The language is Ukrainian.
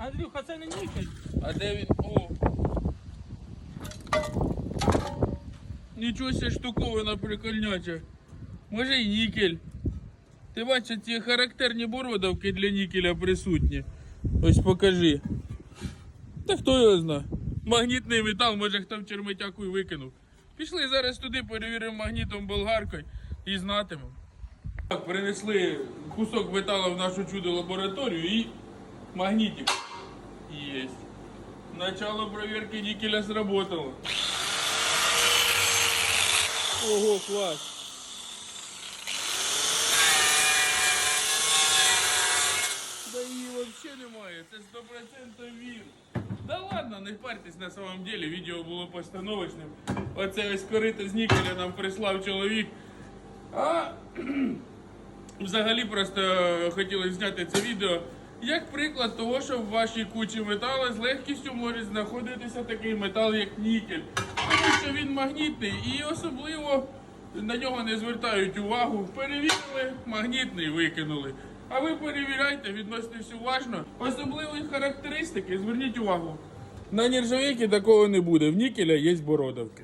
Андрюха, це не нікель. А де він? О. Нічого себе штуковина прикольняча. Може і нікель. Ти бачиш, ці характерні бородавки для нікеля присутні. Ось покажи. Та хто його знає? Магнітний метал, може хто в черметяку і викинув. Пішли зараз туди, перевіримо магнітом болгаркою і знатимемо. Так, принесли кусок металу в нашу чудо лабораторію і магнітик. Начало проверки никеля сработало. Ого, класс. Да її вообще немає, це 100% вір. Да ладно, не парьтесь на самом деле, відео було постановочним. Оце ось корито з нікеля нам прислав чоловік. А взагалі просто хотілося зняти це відео як приклад того, що в вашій кучі металу з легкістю може знаходитися такий метал, як нікель. Тому що він магнітний і особливо на нього не звертають увагу. Перевірили, магнітний викинули. А ви перевіряйте, відноситесь уважно. Особливі характеристики, зверніть увагу. На нержавейки такого не буде. В нікеля є бородавки.